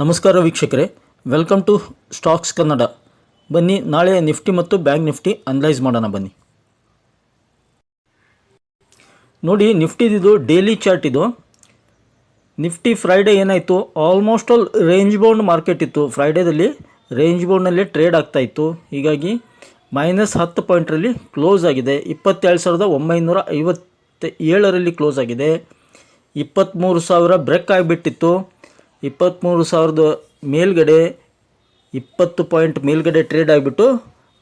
ನಮಸ್ಕಾರ ವೀಕ್ಷಕರೇ. Welcome to stocks Kannada ಬನ್ನಿ, ನಾಳೆ ನಿಫ್ಟಿ ಮತ್ತು ಬ್ಯಾಂಕ್ ನಿಫ್ಟಿ ಅನಲೈಸ್ ಮಾಡೋಣ ಬನ್ನಿ. ನೋಡಿ, ನಿಫ್ಟಿದಿದು ಡೈಲಿ ಚಾರ್ಟ್ ಇದು. ನಿಫ್ಟಿ ಫ್ರೈಡೇ ಏನಾಯಿತು? Almost all range bound market ಇತ್ತು. ಫ್ರೈಡೇದಲ್ಲಿ ರೇಂಜ್ ಬೌಂಡ್ನಲ್ಲಿ ಟ್ರೇಡ್ ಆಗ್ತಾ ಇತ್ತು. ಹೀಗಾಗಿ ಮೈನಸ್ ಹತ್ತು ಪಾಯಿಂಟ್ರಲ್ಲಿ ಕ್ಲೋಸ್ ಆಗಿದೆ. ಇಪ್ಪತ್ತೇಳು ಸಾವಿರದ ಒಂಬೈನೂರ ಐವತ್ತ ಏಳರಲ್ಲಿ ಕ್ಲೋಸ್ ಆಗಿದೆ. ಇಪ್ಪತ್ತ್ಮೂರು ಸಾವಿರ ಬ್ರೇಕ್ ಆಗಿಬಿಟ್ಟಿತ್ತು. ಇಪ್ಪತ್ತ್ಮೂರು ಸಾವಿರದ ಮೇಲ್ಗಡೆ ಇಪ್ಪತ್ತು ಪಾಯಿಂಟ್ ಮೇಲ್ಗಡೆ ಟ್ರೇಡ್ ಆಗಿಬಿಟ್ಟು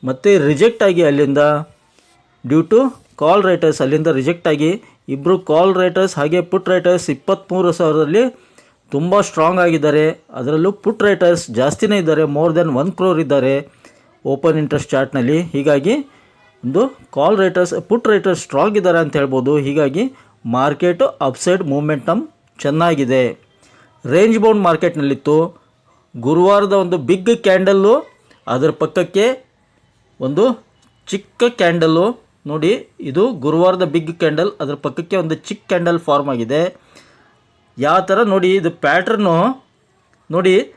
ಮತ್ತೆ ರಿಜೆಕ್ಟ್ ಆಗಿ ಅಲ್ಲಿಂದ ಡ್ಯೂ ಟು ಕಾಲ್ ರೈಟರ್ಸ್, ಅಲ್ಲಿಂದ ರಿಜೆಕ್ಟ್ ಆಗಿ ಇಬ್ಬರು ಕಾಲ್ ರೈಟರ್ಸ್ ಹಾಗೆ ಪುಟ್ ರೈಟರ್ಸ್ ಇಪ್ಪತ್ತ್ಮೂರು ಸಾವಿರದಲ್ಲಿ ತುಂಬ ಸ್ಟ್ರಾಂಗ್ ಆಗಿದ್ದಾರೆ. ಅದರಲ್ಲೂ ಪುಟ್ ರೈಟರ್ಸ್ ಜಾಸ್ತಿನೇ ಇದ್ದಾರೆ, ಮೋರ್ ದೆನ್ ಒನ್ ಕ್ರೋರ್ ಇದ್ದಾರೆ ಓಪನ್ ಇಂಟ್ರೆಸ್ಟ್ ಚಾರ್ಟ್ನಲ್ಲಿ. ಹೀಗಾಗಿ ಒಂದು call writers, put writers strong ಇದ್ದಾರೆ ಅಂತ ಹೇಳ್ಬೋದು. ಹೀಗಾಗಿ ಮಾರ್ಕೆಟು ಅಪ್ಸೈಡ್ ಮೂಮೆಂಟಮ್ ಚೆನ್ನಾಗಿದೆ. ರೇಂಜ್ ಬೌಂಡ್ ಮಾರ್ಕೆಟ್ನಲ್ಲಿತ್ತು. ಗುರುವಾರದ ಒಂದು ಬಿಗ್ ಕ್ಯಾಂಡಲ್ಲು, ಅದರ ಪಕ್ಕಕ್ಕೆ ಒಂದು ಚಿಕ್ಕ ಕ್ಯಾಂಡಲ್ಲು. ನೋಡಿ, ಇದು ಗುರುವಾರದ ಬಿಗ್ ಕ್ಯಾಂಡಲ್, ಅದರ ಪಕ್ಕಕ್ಕೆ ಒಂದು ಚಿಕ್ಕ ಕ್ಯಾಂಡಲ್ ಫಾರ್ಮ್ ಆಗಿದೆ. ಯಾವ ಥರ ನೋಡಿ, ಇದು ಪ್ಯಾಟ್ರನ್ನು, ನೋಡಿ,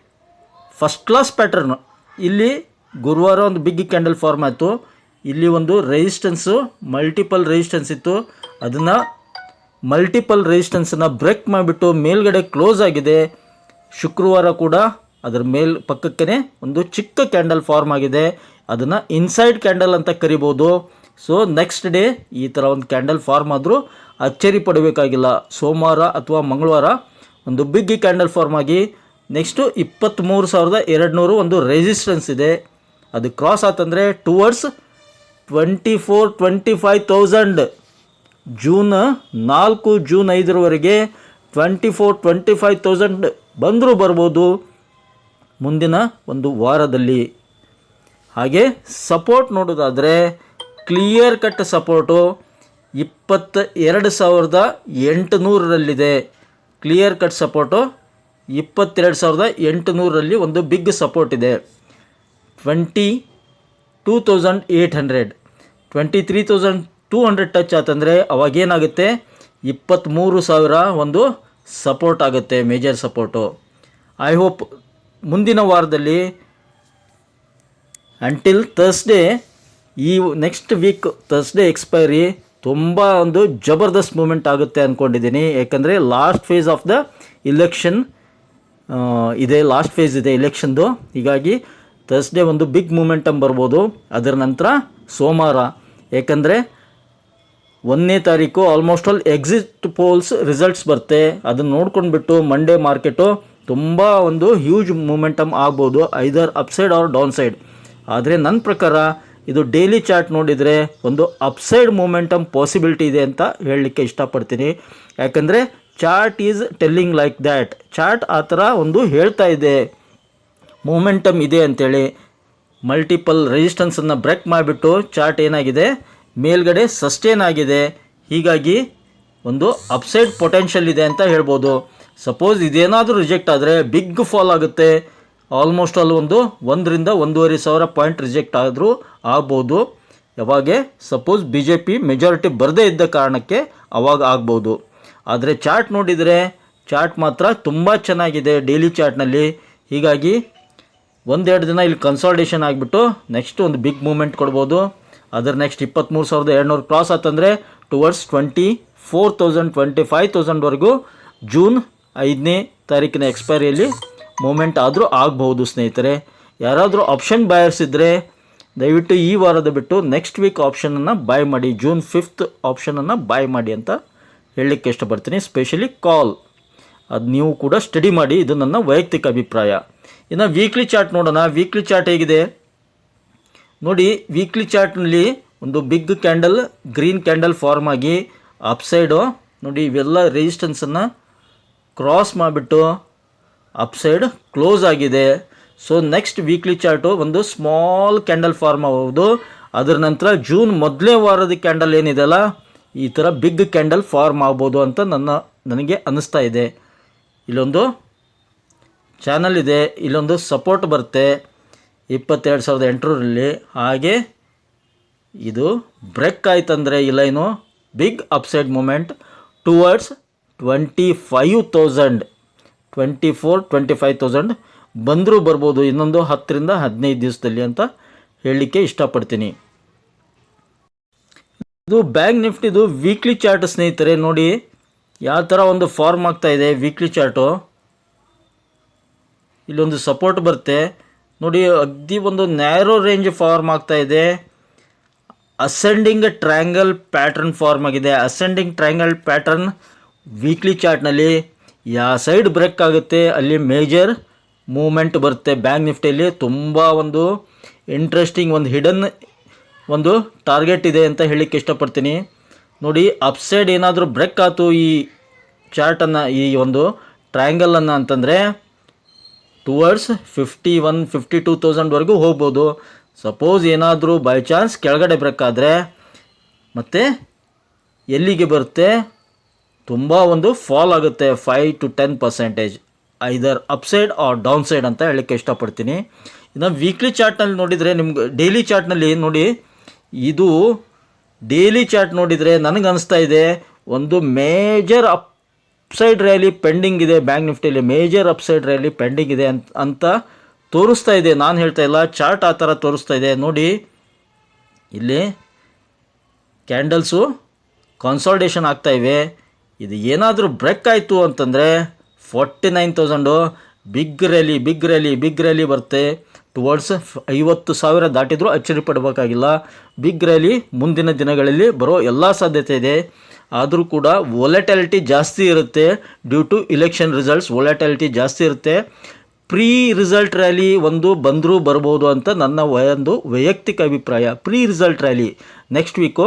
ಫಸ್ಟ್ ಕ್ಲಾಸ್ ಪ್ಯಾಟ್ರನ್ನು. ಇಲ್ಲಿ ಗುರುವಾರ ಒಂದು ಬಿಗ್ ಕ್ಯಾಂಡಲ್ ಫಾರ್ಮ್ ಆಯಿತು. ಇಲ್ಲಿ ಒಂದು ರೆಜಿಸ್ಟೆನ್ಸು ಮಲ್ಟಿಪಲ್ ರೆಸಿಸ್ಟೆನ್ಸ್ ಇತ್ತು. ಅದನ್ನು ಮಲ್ಟಿಪಲ್ ರೆಸಿಸ್ಟೆನ್ಸನ್ನು ಬ್ರೇಕ್ ಮಾಡಿಬಿಟ್ಟು ಮೇಲ್ಗಡೆ ಕ್ಲೋಸ್ ಆಗಿದೆ. ಶುಕ್ರವಾರ ಕೂಡ ಅದರ ಮೇಲ್ ಪಕ್ಕಕ್ಕೇ ಒಂದು ಚಿಕ್ಕ ಕ್ಯಾಂಡಲ್ ಫಾರ್ಮ್ ಆಗಿದೆ. ಅದನ್ನು ಇನ್ಸೈಡ್ ಕ್ಯಾಂಡಲ್ ಅಂತ ಕರಿಬೋದು. ಸೊ ನೆಕ್ಸ್ಟ್ ಡೇ ಈ ಥರ ಒಂದು ಕ್ಯಾಂಡಲ್ ಫಾರ್ಮ್ ಆದರೂ ಅಚ್ಚರಿ ಪಡಬೇಕಾಗಿಲ್ಲ. ಸೋಮವಾರ ಅಥವಾ ಮಂಗಳವಾರ ಒಂದು ಬಿಗ್ ಕ್ಯಾಂಡಲ್ ಫಾರ್ಮ್ ಆಗಿ ನೆಕ್ಸ್ಟು ಇಪ್ಪತ್ತ್ಮೂರು ಸಾವಿರದ ಎರಡುನೂರು ಒಂದು ರೆಸಿಸ್ಟೆನ್ಸ್ ಇದೆ. ಅದು cross ಆತಂದರೆ towards twenty four twenty five thousand June ನಾಲ್ಕು, June ಐದರವರೆಗೆ twenty four twenty five thousand ಬಂದರೂ ಬರ್ಬೋದು ಮುಂದಿನ ಒಂದು ವಾರದಲ್ಲಿ. ಹಾಗೆ ಸಪೋರ್ಟ್ ನೋಡೋದಾದರೆ ಕ್ಲಿಯರ್ ಕಟ್ ಸಪೋರ್ಟು ಇಪ್ಪತ್ತ ಎರಡು ಸಾವಿರದ ಎಂಟುನೂರರಲ್ಲಿದೆ. ಕ್ಲಿಯರ್ ಕಟ್ ಸಪೋರ್ಟು ಇಪ್ಪತ್ತೆರಡು ಸಾವಿರದ ಎಂಟುನೂರರಲ್ಲಿ ಒಂದು ಬಿಗ್ ಸಪೋರ್ಟ್ ಇದೆ. Twenty two thousand eight hundred twenty three thousand two hundred touch ಆತಂದರೆ ಅವಾಗೇನಾಗುತ್ತೆ ಇಪ್ಪತ್ತ್ಮೂರು ಸಾವಿರ ಒಂದು ಸಪೋರ್ಟ್ ಆಗುತ್ತೆ ಮೇಜರ್ ಸಪೋರ್ಟು ಐ ಹೋಪ್ ಮುಂದಿನ ವಾರದಲ್ಲಿ ಅಂಟಿಲ್ ತರ್ಸ್ಡೇ ಈ ನೆಕ್ಸ್ಟ್ ವೀಕ್ ತರ್ಸ್ಡೇ ಎಕ್ಸ್ಪೈರಿ ತುಂಬ ಒಂದು ಜಬರ್ದಸ್ತ್ ಮೂಮೆಂಟ್ ಆಗುತ್ತೆ ಅಂದ್ಕೊಂಡಿದ್ದೀನಿ ಯಾಕಂದರೆ last phase of the election ಇದೆ ಲಾಸ್ಟ್ ಫೇಸ್ ಇದೆ ಇಲೆಕ್ಷನ್ದು ಹೀಗಾಗಿ ತರ್ಸ್ಡೇ ಒಂದು ಬಿಗ್ ಮೂಮೆಂಟಮ್ ಬರ್ಬೋದು. ಅದರ ನಂತರ ಸೋಮವಾರ. ಏಕೆಂದರೆ ಒಂದನೇ ತಾರೀಕು almost all exit polls results ಬರುತ್ತೆ. ಅದನ್ನು ನೋಡ್ಕೊಂಡ್ಬಿಟ್ಟು ಮಂಡೇ ಮಾರ್ಕೆಟು ತುಂಬ ಒಂದು ಹ್ಯೂಜ್ ಮೂಮೆಂಟಮ್ ಆಗ್ಬೋದು either upside or downside ಆದರೆ ನನ್ನ ಪ್ರಕಾರ ಇದು ಡೈಲಿ ಚಾರ್ಟ್ ನೋಡಿದರೆ ಒಂದು ಅಪ್ಸೈಡ್ ಮೂಮೆಂಟಮ್ ಪಾಸಿಬಿಲಿಟಿ ಇದೆ ಅಂತ ಹೇಳಲಿಕ್ಕೆ ಇಷ್ಟಪಡ್ತೀನಿ. ಯಾಕಂದರೆ chart is telling like that chart ಆ ಥರ ಒಂದು ಹೇಳ್ತಾ ಇದೆ. ಮೂಮೆಂಟಮ್ ಇದೆ ಅಂತೇಳಿ. ಮಲ್ಟಿಪಲ್ ರೆಸಿಸ್ಟೆನ್ಸನ್ನು ಬ್ರೇಕ್ ಮಾಡಿಬಿಟ್ಟು ಚಾರ್ಟ್ ಏನಾಗಿದೆ? ಮೇಲ್ಗಡೆ ಸಸ್ಟೇನ್ ಆಗಿದೆ. ಹೀಗಾಗಿ ಒಂದು ಅಪ್ಸೈಡ್ ಪೊಟೆನ್ಷಿಯಲ್ ಇದೆ ಅಂತ ಹೇಳ್ಬೋದು. ಸಪೋಸ್ ಇದೇನಾದರೂ ರಿಜೆಕ್ಟ್ ಆದರೆ ಬಿಗ್ ಫಾಲ್ ಆಗುತ್ತೆ. ಆಲ್ಮೋಸ್ಟ್ ಅಲ್ಲಿ ಒಂದು ಒಂದರಿಂದ ಒಂದೂವರೆ ಸಾವಿರ ಪಾಯಿಂಟ್ ರಿಜೆಕ್ಟ್ ಆದರೂ ಆಗ್ಬೋದು. ಯಾವಾಗೆ? Suppose B J P majority ಬರದೇ ಇದ್ದ ಕಾರಣಕ್ಕೆ ಅವಾಗ ಆಗ್ಬೋದು. ಆದರೆ ಚಾರ್ಟ್ ನೋಡಿದರೆ ಚಾರ್ಟ್ ಮಾತ್ರ ತುಂಬ ಚೆನ್ನಾಗಿದೆ ಡೈಲಿ ಚಾರ್ಟ್ನಲ್ಲಿ ಹೀಗಾಗಿ ಒಂದೆರಡು ದಿನ ಇಲ್ಲಿ ಕನ್ಸಾಲ್ಟೇಷನ್ ಆಗಿಬಿಟ್ಟು ನೆಕ್ಸ್ಟ್ ಒಂದು ಬಿಗ್ ಮೂಮೆಂಟ್ ಕೊಡ್ಬೋದು. ಅದರ ನೆಕ್ಸ್ಟ್ ಇಪ್ಪತ್ತ್ಮೂರು ಸಾವಿರದ ಎರಡುನೂರು cross ಆತಂದರೆ towards twenty four thousand twenty five ತೌಸಂಡ್ವರೆಗೂ June ಐದನೇ ತಾರೀಕಿನ ಎಕ್ಸ್ಪೈರಿಯಲ್ಲಿ ಮೂಮೆಂಟ್ ಆದರೂ ಆಗಬಹುದು, ಸ್ನೇಹಿತರೆ. ಯಾರಾದರೂ ಆಪ್ಷನ್ ಬಯರ್ಸ್ ಇದ್ದರೆ ದಯವಿಟ್ಟು ಈ ವಾರದ ಬಿಟ್ಟು ನೆಕ್ಸ್ಟ್ ವೀಕ್ ಆಪ್ಷನನ್ನು ಬಾಯ್ ಮಾಡಿ ಜೂನ್ ಫಿಫ್ತ್ ಆಪ್ಷನನ್ನು ಬಾಯ್ ಮಾಡಿ ಅಂತ ಹೇಳಲಿಕ್ಕೆ ಇಷ್ಟಪಡ್ತೀನಿ. ಸ್ಪೆಷಲಿ ಕಾಲ್ ಅದು ನೀವು ಕೂಡ ಸ್ಟಡಿ ಮಾಡಿ, ಇದು ನನ್ನ ವೈಯಕ್ತಿಕ ಅಭಿಪ್ರಾಯ. ಇನ್ನು ವೀಕ್ಲಿ ಚಾರ್ಟ್ ನೋಡೋಣ. ವೀಕ್ಲಿ ಚಾರ್ಟ್ ಹೇಗಿದೆ? ನೋಡಿ ವೀಕ್ಲಿ ಚಾರ್ಟ್ನಲ್ಲಿ ಒಂದು big candle green candle form ಆಗಿ ಅಪ್ಸೈಡು ನೋಡಿ, ಇವೆಲ್ಲ ರೆಸಿಸ್ಟೆನ್ಸನ್ನು ಕ್ರಾಸ್ ಮಾಡಿಬಿಟ್ಟು ಅಪ್ಸೈಡ್ ಕ್ಲೋಸ್ ಆಗಿದೆ. ಸೊ ನೆಕ್ಸ್ಟ್ ವೀಕ್ಲಿ ಚಾರ್ಟು ಒಂದು ಸ್ಮಾಲ್ ಕ್ಯಾಂಡಲ್ ಫಾರ್ಮ್ ಆಗೋದು. ಅದರ ನಂತರ ಜೂನ್ ಮೊದಲನೇ ವಾರದ ಕ್ಯಾಂಡಲ್ ಏನಿದೆಯಲ್ಲ ಈ ಥರ ಬಿಗ್ ಕ್ಯಾಂಡಲ್ ಫಾರ್ಮ್ ಆಗ್ಬೋದು ಅಂತ ನನ್ನ, ನನಗೆ ಅನ್ನಿಸ್ತಾ ಇದೆ. ಇಲ್ಲೊಂದು ಚಾನಲ್ ಇದೆ, ಇಲ್ಲೊಂದು ಸಪೋರ್ಟ್ ಬರುತ್ತೆ. ಇಪ್ಪತ್ತೆರಡು ಸಾವಿರದ ಎಂಟರಲ್ಲಿ ಹಾಗೆ ಇದು ಬ್ರೇಕ್ ಆಯ್ತಂದರೆ ಇಲ್ಲ ಏನು? Big upside moment towards twenty five thousand. Twenty four, twenty five thousand ಬಂದರೂ ಬರ್ಬೋದು ಇನ್ನೊಂದು ಹತ್ತರಿಂದ ಹದಿನೈದು ದಿವಸದಲ್ಲಿ ಅಂತ ಹೇಳಲಿಕ್ಕೆ ಇಷ್ಟಪಡ್ತೀನಿ. ಇದು ಬ್ಯಾಂಕ್ ನಿಫ್ಟಿದು ವೀಕ್ಲಿ ಚಾರ್ಟ್ ಸ್ನೇಹಿತರೆ, ನೋಡಿ ಯಾವ ಥರ ಒಂದು ಫಾರ್ಮ್ ಆಗ್ತಾ ಇದೆ ವೀಕ್ಲಿ ಚಾರ್ಟು. ಇಲ್ಲೊಂದು ಸಪೋರ್ಟ್ ಬರುತ್ತೆ. ನೋಡಿ, ಅಗ್ದಿ ಒಂದು ನ್ಯಾರೋ ರೇಂಜ್ ಫಾರ್ಮ್ ಆಗ್ತಾ ಇದೆ. ಅಸೆಂಡಿಂಗ್ ಟ್ರ್ಯಾಂಗಲ್ ಪ್ಯಾಟ್ರನ್ ಫಾರ್ಮ್ ಆಗಿದೆ. ಅಸೆಂಡಿಂಗ್ ಟ್ರ್ಯಾಂಗಲ್ ಪ್ಯಾಟ್ರನ್ ವೀಕ್ಲಿ ಚಾರ್ಟ್ನಲ್ಲಿ ಯಾವ ಸೈಡ್ ಬ್ರೇಕ್ ಆಗುತ್ತೆ, ಅಲ್ಲಿ ಮೇಜರ್ ಮೂಮೆಂಟ್ ಬರುತ್ತೆ. ಬ್ಯಾಂಕ್ ನಿಫ್ಟಿಯಲ್ಲಿ ತುಂಬ ಒಂದು ಇಂಟ್ರೆಸ್ಟಿಂಗ್ ಒಂದು ಹಿಡನ್ ಒಂದು ಟಾರ್ಗೆಟ್ ಇದೆ ಅಂತ ಹೇಳಲಿಕ್ಕೆ ಇಷ್ಟಪಡ್ತೀನಿ. ನೋಡಿ ಅಪ್ಸೈಡ್ ಏನಾದರೂ ಬ್ರೇಕ್ ಆಯ್ತು ಈ ಚಾರ್ಟನ್ನು ಈ ಒಂದು ಟ್ರಯಾಂಗಲನ್ನು ಅಂತಂದರೆ towards fifty one fifty two ತೌಸಂಡ್ವರೆಗೂ ಹೋಗ್ಬೋದು. ಸಪೋಸ್ ಏನಾದರೂ ಬೈ ಚಾನ್ಸ್ ಕೆಳಗಡೆ ಬ್ರೇಕಾದರೆ ಮತ್ತು ಎಲ್ಲಿಗೆ ಬರುತ್ತೆ? ತುಂಬ ಒಂದು ಫಾಲ್ ಆಗುತ್ತೆ five to ten percentage either upside or downside ಅಂತ ಹೇಳಕ್ಕೆ ಇಷ್ಟಪಡ್ತೀನಿ. ಇನ್ನು ವೀಕ್ಲಿ ಚಾರ್ಟ್ನಲ್ಲಿ ನೋಡಿದರೆ ನಿಮ್ಗೆ ಡೈಲಿ ಚಾರ್ಟ್ನಲ್ಲಿ ನೋಡಿ, ಇದು ಡೈಲಿ ಚಾರ್ಟ್ ನೋಡಿದರೆ ನನಗೆ ಅನಿಸ್ತಾ ಇದೆ, ಒಂದು ಮೇಜರ್ ಅಪ್ಸೈಡ್ ರ್ಯಾಲಿ ಪೆಂಡಿಂಗ್ ಇದೆ, ಬ್ಯಾಂಕ್ ನಿಫ್ಟಿಯಲ್ಲಿ ಮೇಜರ್ ಅಪ್ಸೈಡ್ ರ್ಯಾಲಿ ಪೆಂಡಿಂಗ್ ಇದೆ ಅಂತ ಅಂತ ತೋರಿಸ್ತಾ ಇದೆ, ನಾನು ಹೇಳ್ತಾ ಇಲ್ಲ, ಚಾರ್ಟ್ ಆ ಥರ ತೋರಿಸ್ತಾ ಇದೆ. ನೋಡಿ, ಇಲ್ಲಿ ಕ್ಯಾಂಡಲ್ಸು ಆಗ್ತಾ ಇವೆ. ಇದು ಏನಾದರೂ ಬ್ರೇಕ್ ಆಯಿತು ಅಂತಂದರೆ forty nine thousand big rally big rally big rally ಬರುತ್ತೆ. ಟುವರ್ಡ್ಸ್ ಐವತ್ತು ಸಾವಿರ ದಾಟಿದರೂ ಅಚ್ಚರಿ ಪಡಬೇಕಾಗಿಲ್ಲ. ಬಿಗ್ ರ್ಯಾಲಿ ಮುಂದಿನ ದಿನಗಳಲ್ಲಿ ಬರೋ ಎಲ್ಲ ಸಾಧ್ಯತೆ ಇದೆ. ಆದರೂ ಕೂಡ ವೊಲೆಟಾಲಿಟಿ ಜಾಸ್ತಿ ಇರುತ್ತೆ due to election results volatility ಜಾಸ್ತಿ ಇರುತ್ತೆ. ಪ್ರೀ ರಿಸಲ್ಟ್ ರ್ಯಾಲಿ ಒಂದು ಬಂದರೂ ಬರ್ಬೋದು ಅಂತ ನನ್ನ ಒಂದು ವೈಯಕ್ತಿಕ ಅಭಿಪ್ರಾಯ. Pre result rally next week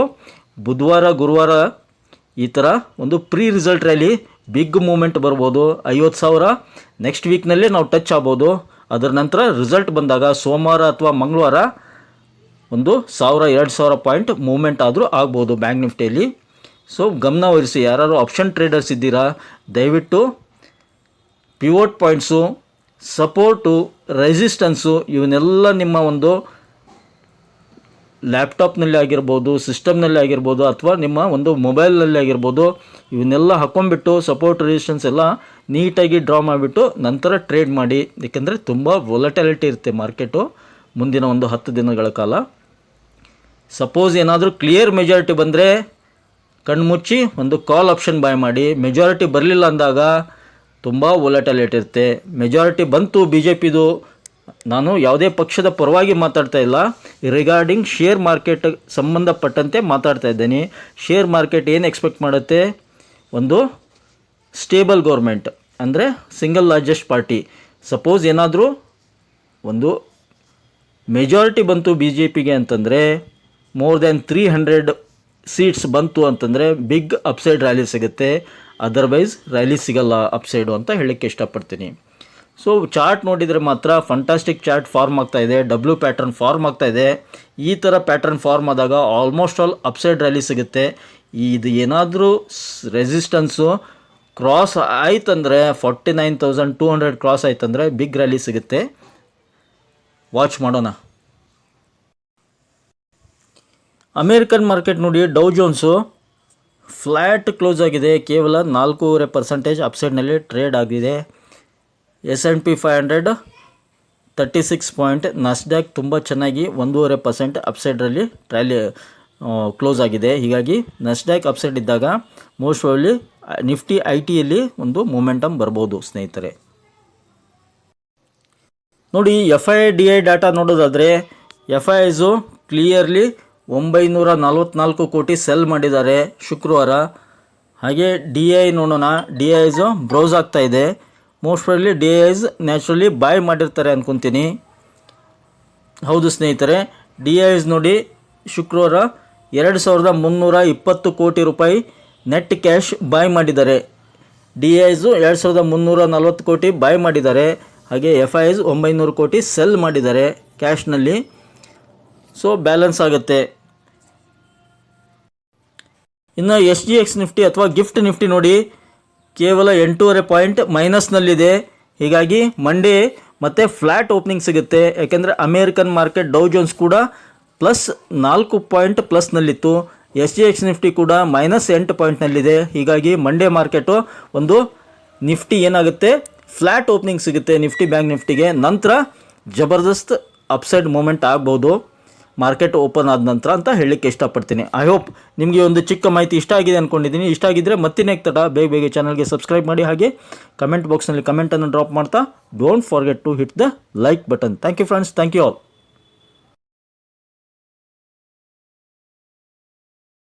ಬುಧವಾರ, ಗುರುವಾರ ಈ ಥರ ಒಂದು pre result rally big moment ಬರ್ಬೋದು. ಐವತ್ತು ಸಾವಿರ ನೆಕ್ಸ್ಟ್ ವೀಕ್ನಲ್ಲೇ ನಾವು ಟಚ್ ಆಗ್ಬೋದು. ಅದರ ನಂತರ ರಿಸಲ್ಟ್ ಬಂದಾಗ ಸೋಮವಾರ ಅಥವಾ ಮಂಗಳವಾರ ಒಂದು ಸಾವಿರ, ಎರಡು ಸಾವಿರ ಪಾಯಿಂಟ್ ಮೂಮೆಂಟ್ ಆದರೂ ಆಗ್ಬೋದು ಬ್ಯಾಂಕ್ ನಿಫ್ಟಿಯಲ್ಲಿ. ಸೊ ಗಮನ ವಹಿಸಿ ಯಾರು ಆಪ್ಷನ್ ಟ್ರೇಡರ್ಸ್ ಇದ್ದೀರಾ, ದಯವಿಟ್ಟು ಪಿವೋಟ್ ಪಾಯಿಂಟ್ಸು ಸಪೋರ್ಟು ರೆಸಿಸ್ಟೆನ್ಸು ಇವನ್ನೆಲ್ಲ ನಿಮ್ಮ ಒಂದು ಲ್ಯಾಪ್ಟಾಪ್ನಲ್ಲಿ ಆಗಿರ್ಬೋದು ಸಿಸ್ಟಮ್ನಲ್ಲಿ ಆಗಿರ್ಬೋದು, ಅಥವಾ ನಿಮ್ಮ ಒಂದು ಮೊಬೈಲ್ನಲ್ಲಿ ಆಗಿರ್ಬೋದು, ಇವನ್ನೆಲ್ಲ ಹಾಕ್ಕೊಂಬಿಟ್ಟು ಸಪೋರ್ಟ್ ರೆಸಿಸ್ಟೆನ್ಸ್ ಎಲ್ಲ ನೀಟಾಗಿ ಡ್ರಾ ಮಾಡಿಬಿಟ್ಟು ನಂತರ ಟ್ರೇಡ್ ಮಾಡಿ. ಏಕೆಂದರೆ ತುಂಬ ವೊಲಟಾಲಿಟಿ ಇರುತ್ತೆ ಮಾರ್ಕೆಟು ಮುಂದಿನ ಒಂದು ಹತ್ತು ದಿನಗಳ ಕಾಲ. ಸಪೋಸ್ ಏನಾದರೂ ಕ್ಲಿಯರ್ ಮೆಜಾರಿಟಿ ಬಂದರೆ ಕಣ್ಮುಚ್ಚಿ, ಒಂದು ಕಾಲ್ ಆಪ್ಷನ್ ಬಾಯ್ ಮಾಡಿ. ಮೆಜಾರಿಟಿ ಬರಲಿಲ್ಲ ಅಂದಾಗ ತುಂಬ ವೊಲಟಾಲಿಟಿ ಇರುತ್ತೆ. ಮೆಜಾರಿಟಿ ಬಂತು ಬಿ ಜೆ ಪಿದು ನಾನು ಯಾವುದೇ ಪಕ್ಷದ ಪರವಾಗಿ ಮಾತಾಡ್ತಾ ಇಲ್ಲ. ರಿಗಾರ್ಡಿಂಗ್ ಶೇರ್ ಮಾರ್ಕೆಟ್ ಸಂಬಂಧಪಟ್ಟಂತೆ ಮಾತಾಡ್ತಾ ಇದ್ದೀನಿ. ಶೇರ್ ಮಾರ್ಕೆಟ್ ಏನು ಎಕ್ಸ್ಪೆಕ್ಟ್ ಮಾಡುತ್ತೆ? ಒಂದು ಸ್ಟೇಬಲ್ ಗೌರ್ಮೆಂಟ್ ಅಂದರೆ ಸಿಂಗಲ್ ಲಾರ್ಜೆಸ್ಟ್ ಪಾರ್ಟಿ ಸಪೋಸ್ ಏನಾದರೂ ಒಂದು ಮೆಜಾರಿಟಿ ಬಂತು ಬಿ ಜೆ ಪಿಗೆ ಅಂತಂದರೆ more than three hundred seats ಬಂತು ಅಂತಂದರೆ ಬಿಗ್ ಅಪ್ಸೈಡ್ ರ್ಯಾಲಿ ಸಿಗುತ್ತೆ. ಅದರ್ವೈಸ್ ರ್ಯಾಲಿ ಸಿಗಲ್ಲ ಅಪ್ಸೈಡು ಅಂತ ಹೇಳಕ್ಕೆ ಇಷ್ಟಪಡ್ತೀನಿ. ಸೊ ಚಾರ್ಟ್ ನೋಡಿದರೆ ಮಾತ್ರ ಫಂಟಾಸ್ಟಿಕ್ ಚಾರ್ಟ್ ಫಾರ್ಮ್ ಆಗ್ತಾ ಇದೆ. ಡಬ್ಲ್ಯೂ ಪ್ಯಾಟರ್ನ್ ಫಾರ್ಮ್ ಆಗ್ತಾ ಇದೆ. ಈ ಥರ ಪ್ಯಾಟರ್ನ್ ಫಾರ್ಮ್ ಆದಾಗ ಆಲ್ಮೋಸ್ಟ್ ಆಲ್ ಅಪ್ಸೈಡ್ ರ್ಯಾಲಿ ಸಿಗುತ್ತೆ. ಇದು ಏನಾದರೂ resistance cross ಆಯ್ತಂದರೆ forty nine thousand two hundred cross ಆಯ್ತಂದರೆ big rally ಸಿಗುತ್ತೆ. ವಾಚ್ ಮಾಡೋಣ. ಅಮೇರಿಕನ್ ಮಾರ್ಕೆಟ್ ನೋಡಿ, ಡೌ ಜೋನ್ಸು. ಫ್ಲ್ಯಾಟ್ ಕ್ಲೋಸ್ ಆಗಿದೆ, ಕೇವಲ ನಾಲ್ಕೂವರೆ ಪರ್ಸೆಂಟೇಜ್ ಅಪ್ಸೈಡ್ನಲ್ಲಿ ಟ್ರೇಡ್ ಆಗಿದೆ. S N P five hundred thirty six point Nasdaq ತುಂಬ ಚೆನ್ನಾಗಿ ಒಂದೂವರೆ ಪರ್ಸೆಂಟ್ ಅಪ್ಸೈಡ್ರಲ್ಲಿ ಟ್ರ್ಯಾಲಿ ಕ್ಲೋಸ್ ಆಗಿದೆ. ಹೀಗಾಗಿ ನಸ್ಡ್ಯಾಕ್ ಅಪ್ಸೈಡ್ ಇದ್ದಾಗ ಮೋಸ್ಟ್ ಪ್ರಾಬ್ಲಿ ನಿಫ್ಟಿ ಐ ಟಿಯಲ್ಲಿ ಒಂದು ಮೂಮೆಂಟಮ್ ಬರ್ಬೋದು ಸ್ನೇಹಿತರೆ. ನೋಡಿ, F I D I data ನೋಡೋದಾದರೆ, ಎಫ್ ಐ ಐಸು ಕ್ಲಿಯರ್ಲಿ ಒಂಬೈನೂರ ನಲ್ವತ್ನಾಲ್ಕು ಕೋಟಿ ಸೆಲ್ ಮಾಡಿದ್ದಾರೆ ಶುಕ್ರವಾರ. ಹಾಗೆ ಡಿ ಐ ನೋಡೋಣ. ಡಿ ಐಸು ಬ್ರೌಸ್ ಆಗ್ತಾ ಇದೆ. Most probably D Is naturally buy ಮಾಡಿರ್ತಾರೆ ಅಂದ್ಕೊತೀನಿ ಹೌದು ಸ್ನೇಹಿತರೆ ಡಿ ಐಸ್ ನೋಡಿ ಶುಕ್ರವಾರ ಎರಡು ಸಾವಿರದ ಮುನ್ನೂರ ಇಪ್ಪತ್ತು ಕೋಟಿ ರೂಪಾಯಿ ನೆಟ್ ಕ್ಯಾಶ್ ಬಾಯ್ ಮಾಡಿದ್ದಾರೆ. ಡಿ ಐಸು ಎರಡು ಸಾವಿರದ ಮುನ್ನೂರ ನಲ್ವತ್ತು ಕೋಟಿ ಬಾಯ್ ಮಾಡಿದ್ದಾರೆ. ಹಾಗೆ ಎಫ್ ಐ ಐಸ್ ಒಂಬೈನೂರು ಕೋಟಿ ಸೆಲ್ ಮಾಡಿದ್ದಾರೆ ಕ್ಯಾಶ್ನಲ್ಲಿ ಸೊ ಬ್ಯಾಲೆನ್ಸ್ ಆಗುತ್ತೆ. ಇನ್ನು ಎಸ್ ಜಿ ಎಕ್ಸ್ ನಿಫ್ಟಿ ಅಥವಾ ಗಿಫ್ಟ್ ನಿಫ್ಟಿ ನೋಡಿ. ಕೇವಲ ಎಂಟೂವರೆ ಪಾಯಿಂಟ್ ಮೈನಸ್ನಲ್ಲಿದೆ. ಹೀಗಾಗಿ ಮಂಡೇ ಮತ್ತೆ ಫ್ಲ್ಯಾಟ್ ಓಪನಿಂಗ್ ಸಿಗುತ್ತೆ. ಯಾಕೆಂದರೆ ಅಮೇರಿಕನ್ ಮಾರ್ಕೆಟ್ ಡೌ ಜೋನ್ಸ್ ಕೂಡ ಪ್ಲಸ್ ನಾಲ್ಕು ಪಾಯಿಂಟ್ ಪ್ಲಸ್ನಲ್ಲಿತ್ತು. ಎಸ್ ಜಿ ಎಕ್ಸ್ ನಿಫ್ಟಿ ಕೂಡ ಮೈನಸ್ ಎಂಟು ಪಾಯಿಂಟ್ನಲ್ಲಿದೆ. ಹೀಗಾಗಿ ಮಂಡೇ ಮಾರ್ಕೆಟು ಒಂದು ನಿಫ್ಟಿ ಏನಾಗುತ್ತೆ? ಫ್ಲ್ಯಾಟ್ ಓಪನಿಂಗ್ ಸಿಗುತ್ತೆ ನಿಫ್ಟಿ ಬ್ಯಾಂಕ್ ನಿಫ್ಟಿಗೆ. ನಂತರ ಜಬರ್ದಸ್ತ್ ಅಪ್ಸೈಡ್ ಮೂಮೆಂಟ್ ಆಗ್ಬೋದು. ಮಾರ್ಕೆಟ್ ಓಪನ್ ಆದ ನಂತರ ಅಂತ ಹೇಳಲಿಕ್ಕೆ ಇಷ್ಟಪಡ್ತೀನಿ. ಐ ಹೋಪ್ ನಿಮಗೆ ಒಂದು ಚಿಕ್ಕ ಮಾಹಿತಿ ಇಷ್ಟ ಆಗಿದೆ ಅಂದ್ಕೊಂಡಿದ್ದೀನಿ ಇಷ್ಟ ಆಗಿದ್ದರೆ ಮತ್ತಿನೇ ತಡ ಬೇಗ ಬೇಗ ಚಾನಲ್ಗೆ ಸಬ್ಸ್ಕ್ರೈಬ್ ಮಾಡಿ. ಹಾಗೆ ಕಮೆಂಟ್ ಬಾಕ್ಸ್ನಲ್ಲಿ ಕಮೆಂಟನ್ನು ಡ್ರಾಪ್ ಮಾಡ್ತಾ don't forget to hit the like button thank you friends thank you all